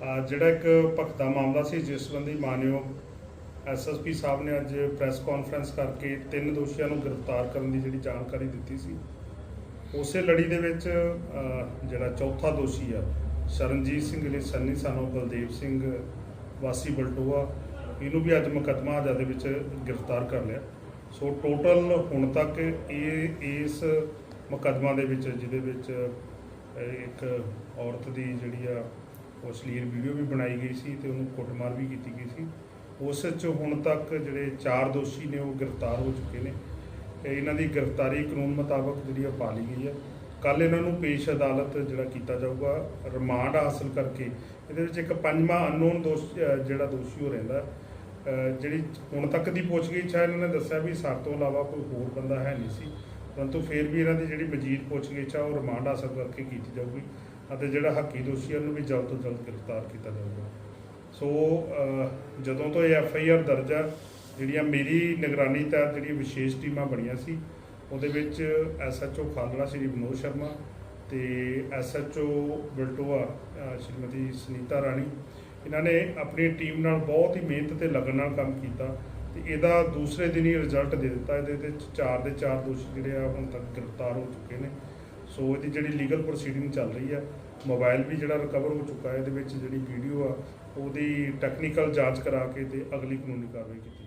ਜਿਹੜਾ ਇੱਕ ਭਖਦਾ ਮਾਮਲਾ ਸੀ, ਜਿਸ ਸੰਬੰਧੀ ਮਾਨਯੋਗ ਐਸਐਸਪੀ ਸਾਹਿਬ ਨੇ ਅੱਜ ਪ੍ਰੈਸ ਕਾਨਫਰੰਸ ਕਰਕੇ ਤਿੰਨ ਦੋਸ਼ੀਆਂ ਨੂੰ ਗ੍ਰਿਫਤਾਰ ਕਰਨ ਦੀ ਜਿਹੜੀ ਜਾਣਕਾਰੀ ਦਿੱਤੀ ਸੀ, ਉਸੇ ਲੜੀ ਦੇ ਵਿੱਚ ਜਿਹੜਾ ਚੌਥਾ ਦੋਸ਼ੀ ਆ, ਸ਼ਰਨਜੀਤ ਸਿੰਘ ਨੇ ਸੰਨੀ ਸਾਨੂੰ ਬਲਦੇਵ ਸਿੰਘ ਵਾਸੀ ਬਲਟੋਆ, ਇਹਨੂੰ ਵੀ ਅੱਜ ਮੁਕੱਦਮਾ ਅਜਾ ਦੇ ਵਿੱਚ ਗ੍ਰਿਫਤਾਰ ਕਰ ਲਿਆ। ਸੋ ਟੋਟਲ ਹੁਣ ਤੱਕ ਇਹ, ਇਸ ਮੁਕੱਦਮਾ ਦੇ ਵਿੱਚ, ਜਿਹਦੇ ਵਿੱਚ ਇੱਕ ਔਰਤ ਦੀ ਜਿਹੜੀ ਆ ਉਹ ਅਸ਼ਲੀਲ ਵੀਡੀਓ ਵੀ ਬਣਾਈ ਗਈ ਸੀ ਤੇ ਉਹਨੂੰ ਕੁੱਟਮਾਰ ਵੀ ਕੀਤੀ ਗਈ ਸੀ। ਉਸ 'ਚ ਹੁਣ ਤੱਕ ਜਿਹੜੇ ਚਾਰ ਦੋਸ਼ੀ ਨੇ ਉਹ ਗ੍ਰਿਫਤਾਰ ਹੋ ਚੁੱਕੇ ਨੇ। ਤੇ ਇਹਨਾਂ ਦੀ ਗ੍ਰਿਫਤਾਰੀ ਕਾਨੂੰਨ ਮੁਤਾਬਕ ਜਿਹੜੀ ਆ ਪਾ ਲਈ ਗਈ ਹੈ ਕੱਲ ਇਹਨਾਂ ਨੂੰ ਪੇਸ਼ ਅਦਾਲਤ ਜਿਹੜਾ ਕੀਤਾ ਜਾਊਗਾ, ਰਿਮਾਂਡ ਹਾਸਲ ਕਰਕੇ। ਇਹਦੇ ਵਿੱਚ ਇੱਕ ਪੰਜਵਾਂ ਅਨਨੋਨ ਦੋਸ਼ ਜਿਹੜਾ ਦੋਸ਼ੀ ਹੋ ਰਹਿੰਦਾ। ਜਿਹੜੀ ਹੁਣ ਤੱਕ ਦੀ ਪੁੱਛਗਿੱਛ ਹੈ ਇਹਨਾਂ ਨੇ ਦੱਸਿਆ ਵੀ ਸਾਡੇ ਤੋਂ ਇਲਾਵਾ ਕੋਈ ਹੋਰ ਬੰਦਾ ਹੈ ਨਹੀਂ ਸੀ। ਪਰੰਤੂ ਫਿਰ ਵੀ ਇਹਨਾਂ ਦੀ ਜਿਹੜੀ ਮਜੀਦ ਪੁੱਛਗਿੱਛ ਆ, ਉਹ ਰਿਮਾਂਡ ਹਾਸਲ ਕਰਕੇ ਕੀਤੀ ਜਾਊਗੀ। ਅਤੇ ਜਿਹੜਾ ਹੱਕੀ ਦੋਸ਼ੀ ਆ, ਉਹਨੂੰ ਵੀ ਜਲਦ ਤੋਂ ਜਲਦ ਗ੍ਰਿਫਤਾਰ ਕੀਤਾ ਜਾਊਗਾ। ਸੋ ਜਦੋਂ ਤੋਂ ਇਹ ਐਫ ਆਈ ਆਰ ਦਰਜ ਆ, ਜਿਹੜੀਆਂ ਮੇਰੀ ਨਿਗਰਾਨੀ ਤਹਿਤ ਜਿਹੜੀਆਂ ਵਿਸ਼ੇਸ਼ ਟੀਮਾਂ ਬਣੀਆਂ ਸੀ, ਉਹਦੇ ਵਿੱਚ S H O Khalra Shri Vinod Sharma ਤੇ S H O Biltoa Shrimati Sunita Rani, ਇਹਨਾਂ ਨੇ ਆਪਣੀ ਟੀਮ ਨਾਲ ਬਹੁਤ ਹੀ ਮਿਹਨਤ ਤੇ ਲਗਨ ਨਾਲ ਕੰਮ ਕੀਤਾ ਤੇ ਇਹਦਾ ਦੂਸਰੇ ਦਿਨ ਹੀ ਰਿਜ਼ਲਟ ਦੇ ਦਿੱਤਾ। ਇਹਦੇ ਵਿੱਚ ਚਾਰ ਦੇ ਚਾਰ ਦੋਸ਼ੀ ਜਿਹੜੇ ਆ ਹੁਣ ਤੱਕ ਗ੍ਰਿਫਤਾਰ ਹੋ ਚੁੱਕੇ ਨੇ। ਸੋ ਇਹਦੀ ਜਿਹੜੀ ਲੀਗਲ ਪ੍ਰੋਸੀਡਿੰਗ ਚੱਲ ਰਹੀ ਆ ਮੋਬਾਈਲ ਵੀ ਜਿਹੜਾ ਰਿਕਵਰ ਹੋ ਚੁੱਕਾ ਹੈ, ਇਹਦੇ ਵਿੱਚ ਜਿਹੜੀ ਵੀਡੀਓ ਆ, ਉਹਦੀ ਟੈਕਨੀਕਲ ਜਾਂਚ ਕਰਾ ਕੇ ਤੇ ਅਗਲੀ ਕਾਨੂੰਨੀ ਕਾਰਵਾਈ ਕੀਤੀ